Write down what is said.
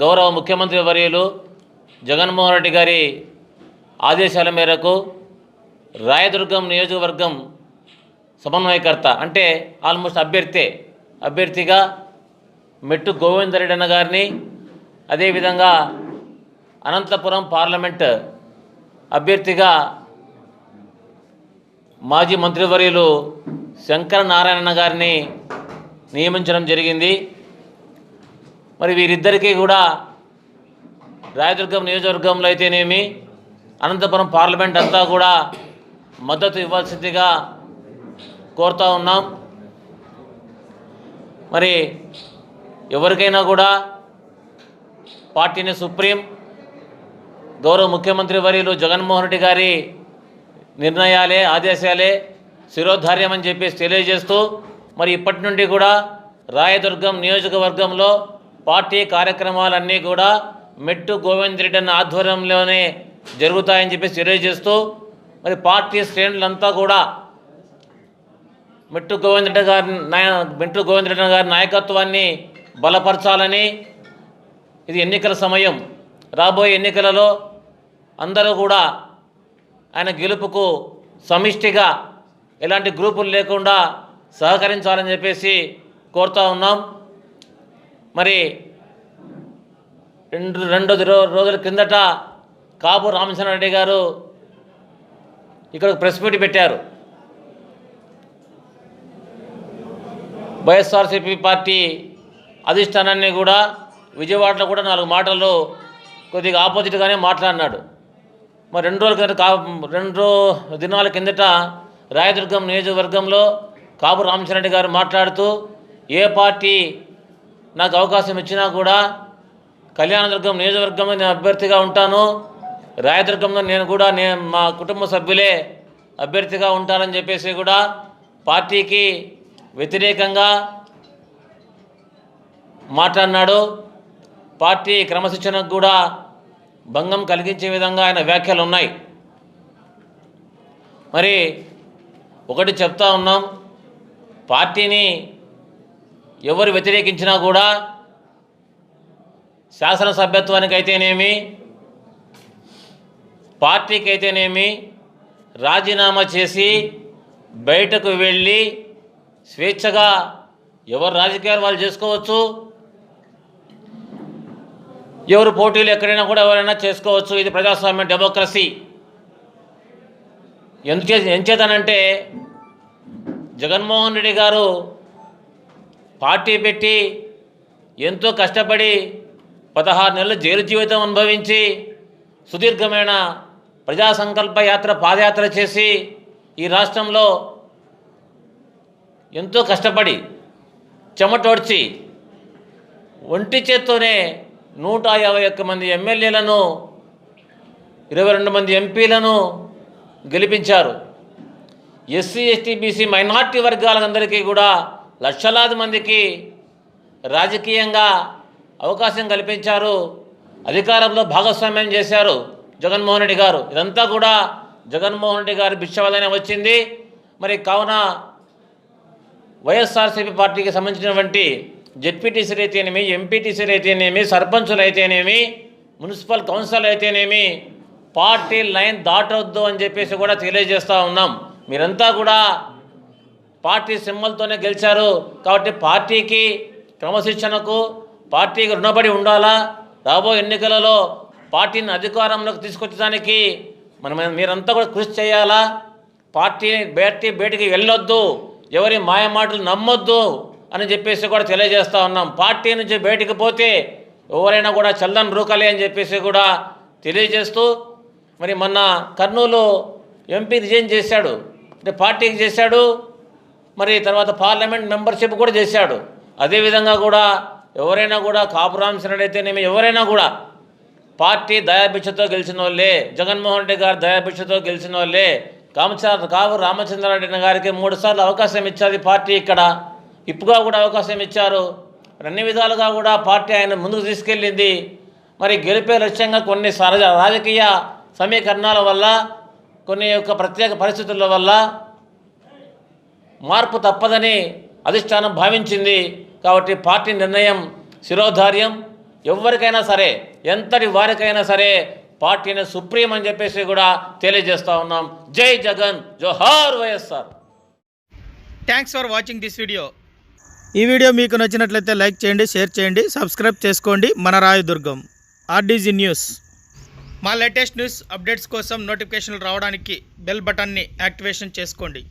గౌరవ ముఖ్యమంత్రి వర్యులు జగన్మోహన్ రెడ్డి గారి ఆదేశాల మేరకు రాయదుర్గం నియోజకవర్గం సమన్వయకర్త అంటే ఆల్మోస్ట్ అభ్యర్థే. అభ్యర్థిగా మెట్టు గోవిందరెడ్డి అన్న గారిని అదేవిధంగా అనంతపురం పార్లమెంట్ అభ్యర్థిగా మాజీ మంత్రివర్యులు శంకర నారాయణ గారిని నియమించడం జరిగింది. మరి వీరిద్దరికీ కూడా రాయదుర్గం నియోజకవర్గంలో అయితేనేమి అనంతపురం పార్లమెంట్ అంతా కూడా మద్దతు ఇవ్వాల్సిందిగా కోరుతూ ఉన్నాం. మరి ఎవరికైనా కూడా పార్టీని సుప్రీం గౌరవ ముఖ్యమంత్రి వర్యులు జగన్మోహన్ రెడ్డి గారి నిర్ణయాలే ఆదేశాలే శిరోధార్యం అని చెప్పేసి తెలియజేస్తూ మరి ఇప్పటి నుండి కూడా రాయదుర్గం నియోజకవర్గంలో పార్టీ కార్యక్రమాలన్నీ కూడా మెట్టు గోవింద్ రెడ్డి అన్న ఆధ్వర్యంలోనే జరుగుతాయని చెప్పేసి తెలియజేస్తూ మరి పార్టీ శ్రేణులంతా కూడా మెట్టు గోవింద్ రెడ్డి గారి నాయ మెట్టు గోవింద్ రెడ్డి గారి నాయకత్వాన్ని బలపరచాలని ఇది ఎన్నికల సమయం. రాబోయే ఎన్నికలలో అందరూ కూడా ఆయన గెలుపుకు సమిష్టిగా ఎలాంటి గ్రూపులు లేకుండా సహకరించాలని చెప్పేసి కోరుతా ఉన్నాం. మరి రెండు రెండు రోజుల కిందట కాపు రామచంద్రారెడ్డి గారు ఇక్కడ ప్రెస్ మీట్ పెట్టారు. వైఎస్ఆర్సీపీ పార్టీ అధిష్టానాన్ని కూడా విజయవాడలో కూడా నాలుగు మాటలు కొద్దిగా ఆపోజిట్గానే మాట్లాడినాడు. మరి రెండు రోజుల కిందట కా రెండు దినాల కిందట రాయదుర్గం నియోజకవర్గంలో కాపు రామచంద్రెడ్డి గారు మాట్లాడుతూ ఏ పార్టీ నాకు అవకాశం ఇచ్చినా కూడా కళ్యాణదుర్గం నియోజకవర్గంలో నేను అభ్యర్థిగా ఉంటాను. రాయదుర్గంలో నేను కూడా నేను మా కుటుంబ సభ్యులే అభ్యర్థిగా ఉంటానని చెప్పేసి కూడా పార్టీకి వ్యతిరేకంగా మాట్లాడినాడు. పార్టీ క్రమశిక్షణకు కూడా భంగం కలిగించే విధంగా ఆయన వ్యాఖ్యలు ఉన్నాయి. మరి ఒకటి చెప్తా ఉన్నాం. పార్టీని ఎవరు వ్యతిరేకించినా కూడా శాసనసభ్యత్వానికి అయితేనేమి పార్టీకి అయితేనేమి రాజీనామా చేసి బయటకు వెళ్ళి స్వేచ్ఛగా ఎవరు రాజకీయాలు వాళ్ళు చేసుకోవచ్చు? ఎవరు పోటీలు ఎక్కడైనా కూడా ఎవరైనా చేసుకోవచ్చు. ఇది ప్రజాస్వామ్య డెమోక్రసీ. ఎందుచే ఎంచేతనంటే జగన్మోహన్ రెడ్డి గారు పార్టీ పెట్టి ఎంతో కష్టపడి పదహారు నెలలు జైలు జీవితం అనుభవించి సుదీర్ఘమైన ప్రజా సంకల్ప యాత్ర పాదయాత్ర చేసి ఈ రాష్ట్రంలో ఎంతో కష్టపడి చెమటోడ్చి ఒంటి చేత్తోనే నూట యాభై ఒక్క మంది ఎమ్మెల్యేలను ఇరవై రెండు మంది ఎంపీలను గెలిపించారు. ఎస్సీ ఎస్టీ బీసీ మైనార్టీ వర్గాలందరికీ కూడా లక్షలాది మందికి రాజకీయంగా అవకాశం కల్పించారు. అధికారంలో భాగస్వామ్యం చేశారు జగన్మోహన్ రెడ్డి గారు. ఇదంతా కూడా జగన్మోహన్ రెడ్డి గారి భిక్ష వల్లనే వచ్చింది. మరి కావున వైఎస్ఆర్సీపీ పార్టీకి సంబంధించినటువంటి జెడ్పీటీసీలు అయితేనేమి ఎంపీటీసీలు అయితేనేమి సర్పంచులు అయితేనేమి మున్సిపల్ కౌన్సిల్ అయితేనేమి పార్టీ లైన్ దాటవద్దు అని చెప్పేసి కూడా తెలియజేస్తూ ఉన్నాం. మీరంతా కూడా పార్టీ సింబల్తోనే గెలిచారు. కాబట్టి పార్టీకి క్రమశిక్షణకు పార్టీకి రుణపడి ఉండాలా? రాబోయే ఎన్నికలలో పార్టీని అధికారంలోకి తీసుకొచ్చడానికి మనం మీరంతా కూడా కృషి చేయాలా? పార్టీ బయటి బయటికి వెళ్ళొద్దు ఎవరి మాయ మాటలు నమ్మొద్దు అని చెప్పేసి కూడా తెలియజేస్తూ ఉన్నాం. పార్టీ నుంచి బయటికి పోతే ఎవరైనా కూడా చల్లని రూకలే అని చెప్పేసి కూడా తెలియజేస్తూ మరి మొన్న కర్నూలు ఎంపీ రిజైన్ చేశాడు. అంటే పార్టీకి చేశాడు మరి తర్వాత పార్లమెంట్ మెంబర్షిప్ కూడా చేశాడు. అదేవిధంగా కూడా ఎవరైనా కూడా కాపురాంశనుడు అయితేనేమి ఎవరైనా కూడా పార్టీ దయాభిక్షతో గెలిచిన వాళ్ళే జగన్మోహన్ రెడ్డి గారు దయాభిక్షతో గెలిచిన వాళ్ళే కామచార కావు రామచంద్రారెడ్డి గారికి మూడు సార్లు అవకాశం ఇచ్చారు పార్టీ ఇక్కడ. ఇప్పుగా కూడా అవకాశం ఇచ్చారు. అన్ని విధాలుగా కూడా పార్టీ ఆయన ముందుకు తీసుకెళ్ళింది. మరి గెలిపే లక్ష్యంగా కొన్ని సరజ రాజకీయ సమీకరణాల వల్ల కొన్ని యొక్క ప్రత్యేక పరిస్థితుల వల్ల మార్పు తప్పదని అధిష్టానం భావించింది. కాబట్టి పార్టీ నిర్ణయం శిరోధార్యం. ఎవరికైనా సరే ఎంతటి వారికైనా సరే పార్టీని సుప్రీం అని చెప్పేసి కూడా తెలియజేస్తా ఉన్నాం. జై జగన్ జోహార్ YSR. Thanks for watching this video ఈ వీడియో మీకు నచ్చినట్లయితే లైక్ చేయండి షేర్ చేయండి సబ్స్క్రైబ్ చేసుకోండి. మన రాయదుర్గం ఆర్డీజీ న్యూస్. మా లేటెస్ట్ న్యూస్ అప్డేట్స్ కోసం నోటిఫికేషన్లు రావడానికి బెల్ బటన్ని యాక్టివేషన్ చేసుకోండి.